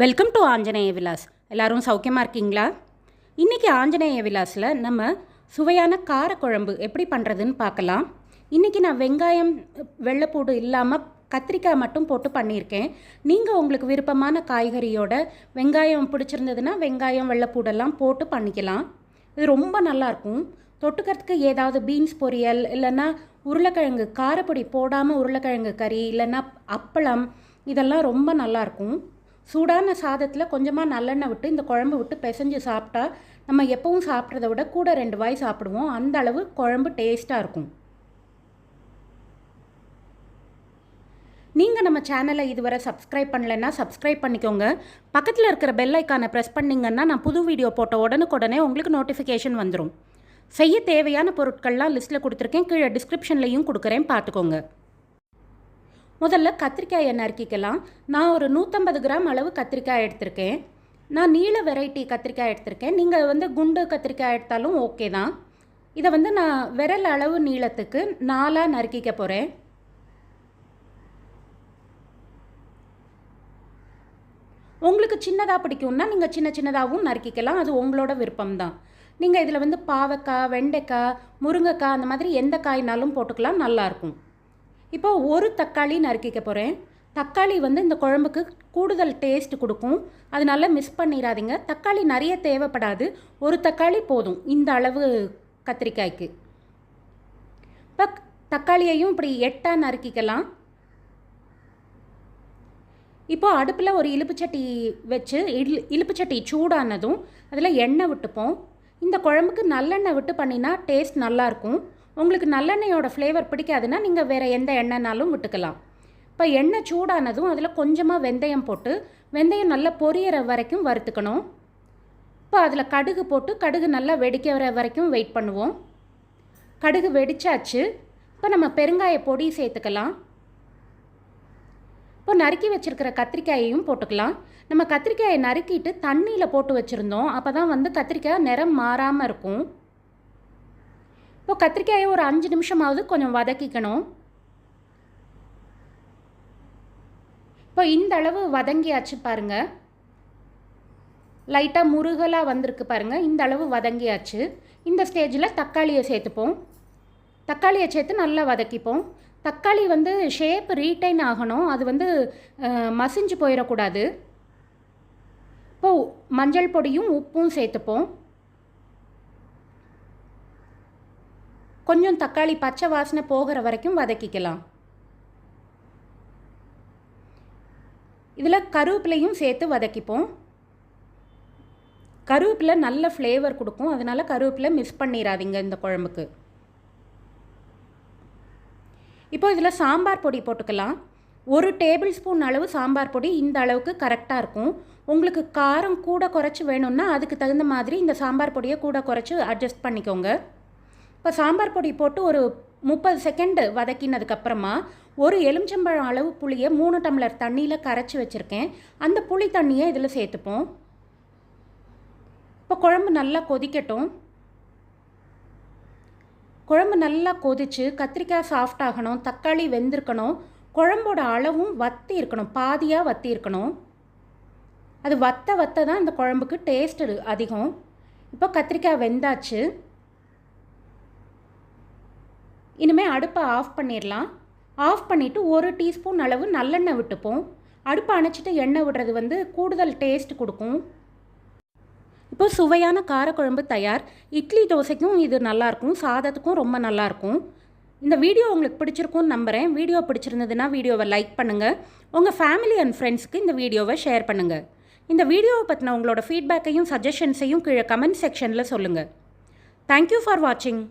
Welcome to Anjaneya Vilas எல்லாரும் சௌக்கியமாக இருக்கீங்களா? இன்றைக்கி ஆஞ்சநேய விலாஸில் நம்ம சுவையான காரக்குழம்பு எப்படி பண்ணுறதுன்னு பார்க்கலாம். இன்றைக்கி நான் வெங்காயம் வெள்ளைப்பூடு இல்லாமல் கத்திரிக்காய் மட்டும் போட்டு பண்ணியிருக்கேன். நீங்கள் உங்களுக்கு விருப்பமான காய்கறியோட வெங்காயம் பிடிச்சிருந்ததுன்னா வெங்காயம் வெள்ளைப்பூடெல்லாம் போட்டு பண்ணிக்கலாம். இது ரொம்ப நல்லாயிருக்கும் தொட்டுக்கிறதுக்கு ஏதாவது பீன்ஸ் பொரியல் இல்லைன்னா உருளைக்கிழங்கு காரப்பொடி போடாமல் உருளைக்கிழங்கு கறி இல்லைன்னா அப்பளம் இதெல்லாம் ரொம்ப நல்லாயிருக்கும் சூடான சாதத்தில் கொஞ்சமாக நல்லெண்ணெய் விட்டு இந்த குழம்பு விட்டு பிசைஞ்சு சாப்பிட்டா நம்ம எப்பவும் சாப்பிட்றத விட கூட ரெண்டு வாய் சாப்பிடுவோம். அந்த அளவு குழம்பு டேஸ்ட்டாக இருக்கும். நீங்கள் நம்ம சேனலை இதுவரை சப்ஸ்கிரைப் பண்ணலைன்னா சப்ஸ்கிரைப் பண்ணிக்கோங்க. பக்கத்தில் இருக்கிற பெல் ஐக்கானை ப்ரெஸ் பண்ணிங்கன்னா நான் புது வீடியோ போட்ட உடனுக்குடனே உங்களுக்கு நோட்டிஃபிகேஷன் வந்துடும் செய்ய தேவையான பொருட்கள்லாம் லிஸ்ட்டில் கொடுத்துருக்கேன். கீழே டிஸ்கிரிப்ஷன்லையும் கொடுக்குறேன். பார்த்துக்கோங்க. முதல்ல கத்திரிக்காயை நறுக்கிக்கலாம் நான் ஒரு நூற்றம்பது கிராம் அளவு கத்திரிக்காய் எடுத்திருக்கேன். நான் நீல வெரைட்டி கத்திரிக்காய் எடுத்திருக்கேன். நீங்கள் வந்து குண்டு கத்திரிக்காய் எடுத்தாலும் ஓகே தான். இதை வந்து நான் விரல் அளவு நீளத்துக்கு நாலாக நறுக்கிக்க போகிறேன் உங்களுக்கு சின்னதாக பிடிக்கும்னா நீங்கள் சின்ன சின்னதாகவும் நறுக்கிக்கலாம். அது உங்களோட விருப்பம்தான். நீங்கள் இதில் வந்து பாவக்காய் வெண்டைக்காய் முருங்கைக்காய் அந்த மாதிரி எந்த காய்னாலும் போட்டுக்கலாம். நல்லாயிருக்கும் இப்போ ஒரு தக்காளி நறுக்கிக்க போகிறேன் தக்காளி வந்து இந்த குழம்புக்கு கூடுதல் டேஸ்ட் கொடுக்கும். அதனால மிஸ் பண்ணிடாதீங்க. தக்காளி நிறைய தேவைப்படாது. ஒரு தக்காளி போதும். இந்த அளவு கத்திரிக்காய்க்கு. இப்போ தக்காளியையும் இப்படி எட்டாக நறுக்கிக்கலாம் இப்போ அடுப்பில் ஒரு இலுப்புச்சட்டி வச்சு இல் இலுப்புச்சட்டி சூடானதும் அதில் எண்ணெய் விட்டுப்போம். இந்த குழம்புக்கு நல்லெண்ணெய் விட்டு பண்ணினா டேஸ்ட் நல்லாயிருக்கும் உங்களுக்கு நல்லெண்ணெயோட ஃப்ளேவர் பிடிக்காதுன்னா நீங்கள் வேறு எந்த எண்ணெய்னாலும் விட்டுக்கலாம். இப்போ எண்ணெய் சூடானதும் அதில் கொஞ்சமாக வெந்தயம் போட்டு வெந்தயம் நல்லா பொரியற வரைக்கும் வறுத்துக்கணும். இப்போ அதில் கடுகு போட்டு கடுகு நல்லா வெடிக்கிற வரைக்கும் வெயிட் பண்ணுவோம். கடுகு வெடிச்சாச்சு. இப்போ நம்ம பெருங்காய பொடி சேர்த்துக்கலாம். இப்போ நறுக்கி வச்சுருக்கிற கத்திரிக்காயையும் போட்டுக்கலாம். நம்ம கத்திரிக்காயை நறுக்கிட்டு தண்ணியில் போட்டு வச்சுருந்தோம். அப்போ தான் வந்து கத்திரிக்காய் நிறம் மாறாமல் இருக்கும். இப்போ கத்திரிக்காயை ஒரு அஞ்சு நிமிஷமாவது கொஞ்சம் வதக்கிக்கணும். இப்போ இந்த அளவு வதங்கியாச்சு பாருங்கள் லைட்டாக முருகலாக வந்திருக்கு பாருங்கள் இந்த அளவு வதங்கியாச்சு. இந்த ஸ்டேஜில் தக்காளியை சேர்த்துப்போம். தக்காளியை சேர்த்து நல்லா வதக்கிப்போம். தக்காளி வந்து ஷேப் ரீட்டைன் ஆகணும். அது வந்து மசிஞ்சு போயிடக்கூடாது இப்போது மஞ்சள் பொடியும் உப்பும் சேர்த்துப்போம். கொஞ்சம் தக்காளி பச்சை வாசனை போகிற வரைக்கும் வதக்கிக்கலாம். இதில் கருவேப்பிலையும் சேர்த்து வதக்கிப்போம். கருவேப்பிலை நல்ல ஃப்ளேவர் கொடுக்கும். அதனால் கருவேப்பிலை மிஸ் பண்ணிடாதீங்க இந்த குழம்புக்கு. இப்போ இதில் சாம்பார் பொடி போட்டுக்கலாம். ஒரு டேபிள் ஸ்பூன் அளவு சாம்பார் பொடி இந்த அளவுக்கு கரெக்டாக இருக்கும். உங்களுக்கு காரம் கூட குறைச்சி வேணும்னா அதுக்கு தகுந்த மாதிரி இந்த சாம்பார் பொடியை கூட குறைச்சி அட்ஜஸ்ட் பண்ணிக்கோங்க. இப்போ சாம்பார் பொடி போட்டு ஒரு முப்பது செகண்டு வதக்கினதுக்கப்புறமா ஒரு எலுமிச்சம்பழம் அளவு புளியை மூணு டம்ளர் தண்ணியில் கரைச்சி வச்சுருக்கேன். அந்த புளி தண்ணியை இதில் சேர்த்துப்போம். இப்போ குழம்பு நல்லா கொதிக்கட்டும். குழம்பு நல்லா கொதிச்சு கத்திரிக்காய் சாஃப்ட் ஆகணும் தக்காளி வெந்திருக்கணும். குழம்போட அளவும் வத்தி இருக்கணும் பாதியாக வத்தி இருக்கணும். அது வத்த வத்த தான் அந்த குழம்புக்கு டேஸ்ட்டு அதிகம். இப்போ கத்திரிக்காய் வெந்தாச்சு. இனிமேல் அடுப்பை ஆஃப் பண்ணிடலாம். ஆஃப் பண்ணிவிட்டு ஒரு டீஸ்பூன் அளவு நல்லெண்ணெய் விட்டுப்போம். அடுப்பை அணைச்சிட்டு எண்ணெய் விடுறது வந்து கூடுதல் டேஸ்ட் கொடுக்கும். இப்போ சுவையான காரக்குழம்பு தயார். இட்லி தோசைக்கும் இது நல்லாயிருக்கும். சாதத்துக்கும் ரொம்ப நல்லாயிருக்கும். இந்த வீடியோ உங்களுக்கு பிடிச்சிருக்கும்னு நம்புகிறேன் வீடியோ பிடிச்சிருந்ததுன்னா வீடியோவை லைக் பண்ணுங்கள் உங்கள் ஃபேமிலி அண்ட் ஃப்ரெண்ட்ஸ்க்கு இந்த வீடியோவை ஷேர் பண்ணுங்கள் இந்த வீடியோவை பற்றின உங்களோட ஃபீட்பேக்கையும் சஜஷன்ஸையும் கீழே கமெண்ட் செக்ஷனில் சொல்லுங்கள் தேங்க்யூ ஃபார் வாட்சிங்